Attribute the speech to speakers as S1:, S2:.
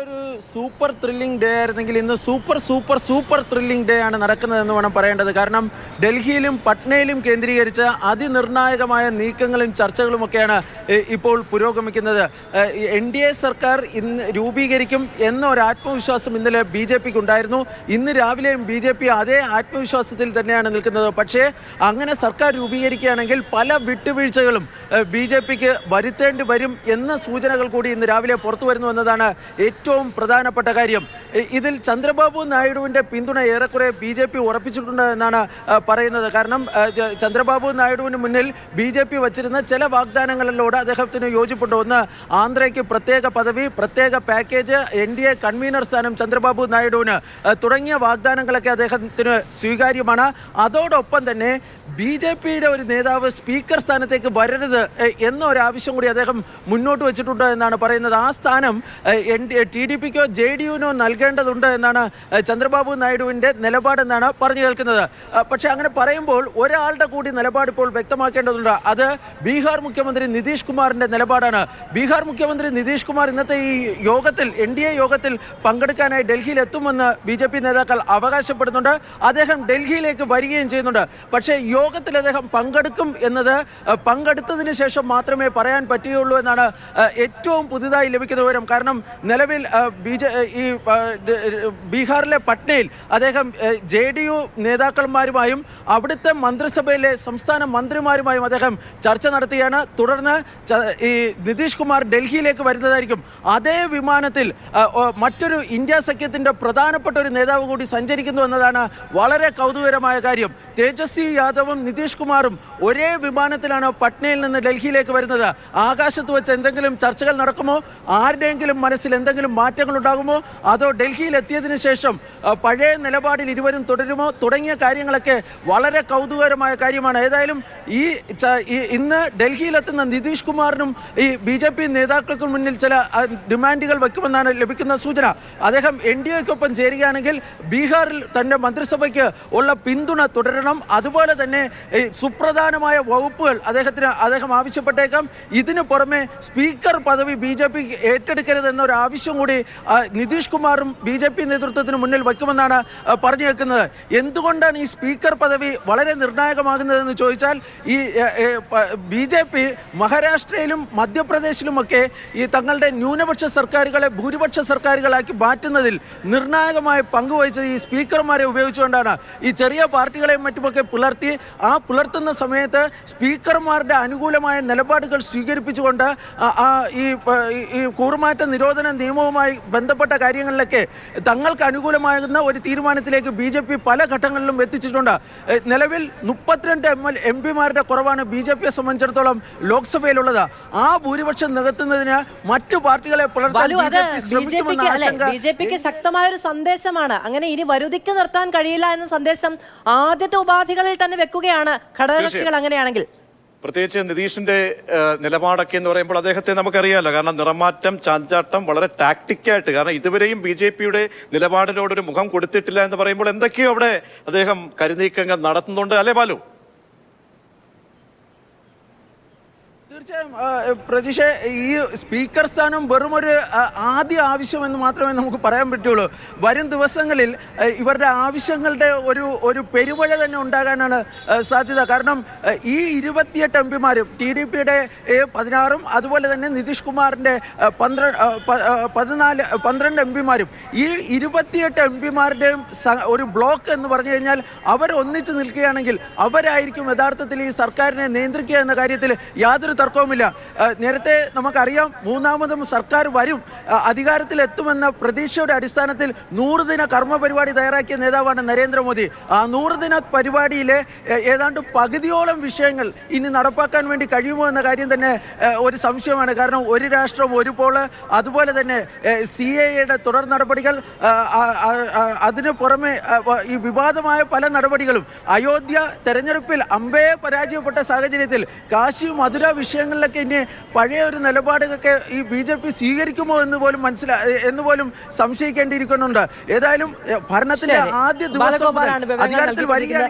S1: ഒരു super thrilling day ആയിരുന്നെങ്കിൽ ഇന്ന് super super super thrilling day ആണ് നടക്കുന്നതെന്ന് വേണം പറയേണ്ടത്. കാരണം ഡൽഹിയിലും പട്നയിലും കേന്ദ്രീകരിച്ച അതിനിർണായകമായ നീക്കങ്ങളും ചർച്ചകളുമൊക്കെയാണ് ഇപ്പോൾ പുരോഗമിക്കുന്നത്. എൻ ഡി എ സർക്കാർ ഇന്ന് രൂപീകരിക്കും എന്ന ഒരു ആത്മവിശ്വാസം ഇന്നലെ ബി ജെ പിക്ക് ഉണ്ടായിരുന്നു ഇന്ന് രാവിലെയും ബി ജെ പി അതേ ആത്മവിശ്വാസത്തിൽ തന്നെയാണ് നിൽക്കുന്നത്. പക്ഷേ അങ്ങനെ സർക്കാർ രൂപീകരിക്കുകയാണെങ്കിൽ പല വിട്ടുവീഴ്ചകളും ബി ജെ പിക്ക് വരുത്തേണ്ടി വരും എന്ന സൂചനകൾ കൂടി ഇന്ന് രാവിലെ പുറത്തു വരുന്നു എന്നതാണ് ഏറ്റവും പ്രധാനപ്പെട്ട കാര്യം ഇതിൽ ചന്ദ്രബാബു നായിഡുവിന്റെ പിന്തുണ ഏറെക്കുറെ ബി ജെ പി ഉറപ്പിച്ചിട്ടുണ്ട് എന്നാണ് പറയുന്നത്. കാരണം ചന്ദ്രബാബു നായിഡുവിന് മുന്നിൽ ബി ജെ പി വച്ചിരുന്ന ചില വാഗ്ദാനങ്ങളിലൂടെ അദ്ദേഹത്തിന് യോജിപ്പുണ്ട്. ഒന്ന് ആന്ധ്രയ്ക്ക് പ്രത്യേക പദവി പ്രത്യേക package N D A convener സ്ഥാനം ചന്ദ്രബാബു നായിഡുവിന് തുടങ്ങിയ വാഗ്ദാനങ്ങളൊക്കെ അദ്ദേഹത്തിന് സ്വീകാര്യമാണ്. അതോടൊപ്പം തന്നെ ബി ജെ പിയുടെ ഒരു നേതാവ് സ്പീക്കർ സ്ഥാനത്തേക്ക് വരരുത് എന്നൊരാവശ്യം കൂടി അദ്ദേഹം മുന്നോട്ട് വെച്ചിട്ടുണ്ട് എന്നാണ് പറയുന്നത്. ആ സ്ഥാനം എൻ ടി ഡി പിക്കോ ജെ ഡി യുവിനോ നൽകേണ്ടതുണ്ട് എന്നാണ് ചന്ദ്രബാബു നായിഡുവിന്റെ നിലപാടെന്നാണ് പറഞ്ഞു കേൾക്കുന്നത്. പക്ഷേ അങ്ങനെ പറയുമ്പോൾ ഒരാളുടെ കൂടി നിലപാട് ഇപ്പോൾ വ്യക്തമാക്കേണ്ടതുണ്ട്. അത് ബീഹാർ മുഖ്യമന്ത്രി നിതീഷ് കുമാറിന്റെ നിലപാടാണ്. ബീഹാർ മുഖ്യമന്ത്രി നിതീഷ് കുമാർ ഇന്നത്തെ ഈ യോഗത്തിൽ എൻ ഡി എ യോഗത്തിൽ പങ്കെടുക്കാനായി ഡൽഹിയിൽ എത്തുമെന്ന് ബി ജെ പി നേതാക്കൾ അവകാശപ്പെടുന്നുണ്ട്. അദ്ദേഹം ഡൽഹിയിലേക്ക് വരികയും ചെയ്യുന്നുണ്ട്. പക്ഷേ യോഗത്തിൽ അദ്ദേഹം പങ്കെടുക്കും എന്നത് പങ്കെടുത്തതിന് ശേഷം മാത്രമേ പറയാൻ പറ്റുകയുള്ളൂ എന്നാണ് ഏറ്റവും പുതുതായി ലഭിക്കുന്ന വിവരം. കാരണം നിലവിൽ ബി ജെ ഈ ബീഹാറിലെ പട്നയിൽ അദ്ദേഹം ജെ ഡി യു നേതാക്കന്മാരുമായും അവിടുത്തെ മന്ത്രിസഭയിലെ സംസ്ഥാന മന്ത്രിമാരുമായും അദ്ദേഹം ചർച്ച നടത്തുകയാണ് തുടർന്ന് ഈ നിതീഷ് കുമാർ ഡൽഹിയിലേക്ക് വരുന്നതായിരിക്കും. അതേ വിമാനത്തിൽ മറ്റൊരു ഇന്ത്യ സഖ്യത്തിന്റെ പ്രധാനപ്പെട്ട ഒരു നേതാവ് കൂടി സഞ്ചരിക്കുന്നു എന്നതാണ് വളരെ കൗതുകരമായ കാര്യം. തേജസ്വി യാദവും നിതീഷ് കുമാറും ഒരേ വിമാനത്തിലാണ് പട്നയിൽ നിന്ന് ഡൽഹിയിലേക്ക് വരുന്നത്. ആകാശത്ത് വെച്ച് എന്തെങ്കിലും ചർച്ചകൾ നടക്കുമോ? ആരുടെയെങ്കിലും മനസ്സിൽ എന്തെങ്കിലും മാറ്റങ്ങൾ ഉണ്ടാകുമോ അതോ ഡൽഹിയിൽ എത്തിയതിനു ശേഷം പഴയ നിലപാടിൽ ഇരുവരും തുടരുമോ? തുടങ്ങിയ കാര്യങ്ങളൊക്കെ വളരെ കൗതുകകരമായ കാര്യമാണ്. ഏതായാലും ഈ ഇന്ന് ഡൽഹിയിലെത്തുന്ന നിതീഷ് കുമാറിനും ഈ ബി ജെ പി നേതാക്കൾക്കും മുന്നിൽ ചില ഡിമാൻഡുകൾ വെക്കുമെന്നാണ് ലഭിക്കുന്ന സൂചന. അദ്ദേഹം എൻ ഡി എക്കൊപ്പം ചേരുകയാണെങ്കിൽ ബീഹാറിൽ തന്റെ മന്ത്രിസഭയ്ക്ക് ഉള്ള പിന്തുണ തുടരണം. അതുപോലെ തന്നെ സുപ്രധാനമായ വകുപ്പുകൾ അദ്ദേഹത്തിന് അദ്ദേഹം ആവശ്യപ്പെട്ടേക്കാം. ഇതിനു പുറമെ സ്പീക്കർ പദവി ബി ജെ പി ഏറ്റെടുക്കരുതെന്നൊരു ആവശ്യം കൂടി നിതീഷ് കുമാറും ബി ജെ പി നേതൃത്വത്തിന് മുന്നിൽ വയ്ക്കുമെന്നാണ് പറഞ്ഞു കേൾക്കുന്നത്. എന്തുകൊണ്ടാണ് ഈ സ്പീക്കർ പദവി വളരെ നിർണായകമാകുന്നതെന്ന് ചോദിച്ചാൽ ഈ ബി ജെ പി മഹാരാഷ്ട്രയിലും മധ്യപ്രദേശിലുമൊക്കെ ഈ തങ്ങളുടെ ന്യൂനപക്ഷ സർക്കാരുകളെ ഭൂരിപക്ഷ സർക്കാരുകളാക്കി മാറ്റുന്നതിൽ നിർണായകമായ പങ്കുവഹിച്ചത് ഈ സ്പീക്കർമാരെ ഉപയോഗിച്ചുകൊണ്ടാണ്. ഈ ചെറിയ പാർട്ടികളെയും മറ്റുമൊക്കെ പുലർത്തി ആ പുലർത്തുന്ന സമയത്ത് സ്പീക്കർമാരുടെ അനുകൂലമായ നിലപാടുകൾ സ്വീകരിപ്പിച്ചുകൊണ്ട് ഈ കൂറുമാറ്റ നിരോധന നിയമവുമായി ബന്ധപ്പെട്ട കാര്യങ്ങളിലൊക്കെ തങ്ങൾക്ക് അനുകൂലമാകുന്ന ഒരു തീരുമാനത്തിലേക്ക് ബി ജെ പി പല ഘട്ടങ്ങളിലും എത്തിച്ചിട്ടുണ്ട്. നിലവിൽ മുപ്പത്തിരണ്ട് എം എൽ എം പിമാരുടെ കുറവാണ് ബി ജെ പിയെ സംബന്ധിച്ചിടത്തോളം ലോക്സഭയിലുള്ളത്. ആ ഭൂരിപക്ഷം നികത്തുന്നതിന് മറ്റു പാർട്ടികളെ ബി ജെ
S2: പിക്ക് ശക്തമായ ഒരു സന്ദേശമാണ്. അങ്ങനെ ഇനി വരുതിക്ക് നിർത്താൻ കഴിയില്ല എന്ന സന്ദേശം ആദ്യത്തെ ഉപാധികളിൽ തന്നെ വെക്കുകയാണ് ഘടകകക്ഷികൾ അങ്ങനെയാണെങ്കിൽ.
S3: പ്രത്യേകിച്ച് നിതീഷിന്റെ നിലപാടൊക്കെ എന്ന് പറയുമ്പോൾ അദ്ദേഹത്തെ നമുക്കറിയാമല്ലോ കാരണം നിറമാറ്റം ചാഞ്ചാട്ടം വളരെ ടാക്ടിക്കായിട്ട് കാരണം ഇതുവരെയും ബി ജെ പിയുടെ നിലപാടിനോടൊരു മുഖം കൊടുത്തിട്ടില്ല എന്ന് പറയുമ്പോൾ എന്തൊക്കെയോ അവിടെ അദ്ദേഹം കരുനീക്കങ്ങൾ നടത്തുന്നുണ്ട്. അല്ലേ ബാലു?
S1: തീർച്ചയായും പ്രതീക്ഷ ഈ സ്പീക്കർ സ്ഥാനം വെറും ഒരു ആദ്യ ആവശ്യമെന്ന് മാത്രമേ നമുക്ക് പറയാൻ പറ്റുള്ളൂ. വരും ദിവസങ്ങളിൽ ഇവരുടെ ആവശ്യങ്ങളുടെ ഒരു ഒരു പെരുമഴ തന്നെ ഉണ്ടാകാനാണ് സാധ്യത. കാരണം ഈ ഇരുപത്തിയെട്ട് എം പിമാരും ടി ഡി പിയുടെ പതിനാറും അതുപോലെ തന്നെ നിതീഷ് കുമാറിന്റെ പന്ത്രണ്ട് പതിനാല് പന്ത്രണ്ട് എം പിമാരും ഈ ഇരുപത്തിയെട്ട് എം പിമാരുടെയും ഒരു ബ്ലോക്ക് എന്ന് പറഞ്ഞു കഴിഞ്ഞാൽ അവർ ഒന്നിച്ച് നിൽക്കുകയാണെങ്കിൽ അവരായിരിക്കും യഥാർത്ഥത്തിൽ ഈ സർക്കാരിനെ നിയന്ത്രിക്കുക എന്ന കാര്യത്തിൽ യാതൊരു തർക്കവുമില്ല. നേരത്തെ നമുക്കറിയാം മൂന്നാമതും സർക്കാർ വരും അധികാരത്തിലെത്തുമെന്ന പ്രതീക്ഷയുടെ അടിസ്ഥാനത്തിൽ നൂറ് ദിന കർമ്മ പരിപാടി തയ്യാറാക്കിയ നേതാവാണ് നരേന്ദ്രമോദി. ആ നൂറ് ദിന പരിപാടിയിലെ ഏതാണ്ട് പകുതിയോളം വിഷയങ്ങൾ ഇനി നടപ്പാക്കാൻ വേണ്ടി കഴിയുമോ എന്ന കാര്യം തന്നെ ഒരു സംശയമാണ്. കാരണം ഒരു രാഷ്ട്രം ഒരു പോൾ അതുപോലെ തന്നെ സി എയുടെ തുടർ നടപടികൾ അതിന് പുറമെ ഈ വിവാദമായ പല നടപടികളും അയോധ്യ തെരഞ്ഞെടുപ്പിൽ അമ്പയെ പരാജയപ്പെട്ട സാഹചര്യത്തിൽ കാശി മധുര വിഷയങ്ങളിലൊക്കെ ഇനി പഴയ ഒരു നിലപാടുകളൊക്കെ ഈ ബി ജെ പി സ്വീകരിക്കുമോ എന്ന് പോലും മനസ്സിലാ എന്ന് പോലും സംശയിക്കേണ്ടിയിരിക്കുന്നുണ്ട് ഏതായാലും ഭരണത്തിന്റെ ആദ്യ ദിവസം മുതൽ അധികാരത്തിൽ. വരികയാണ്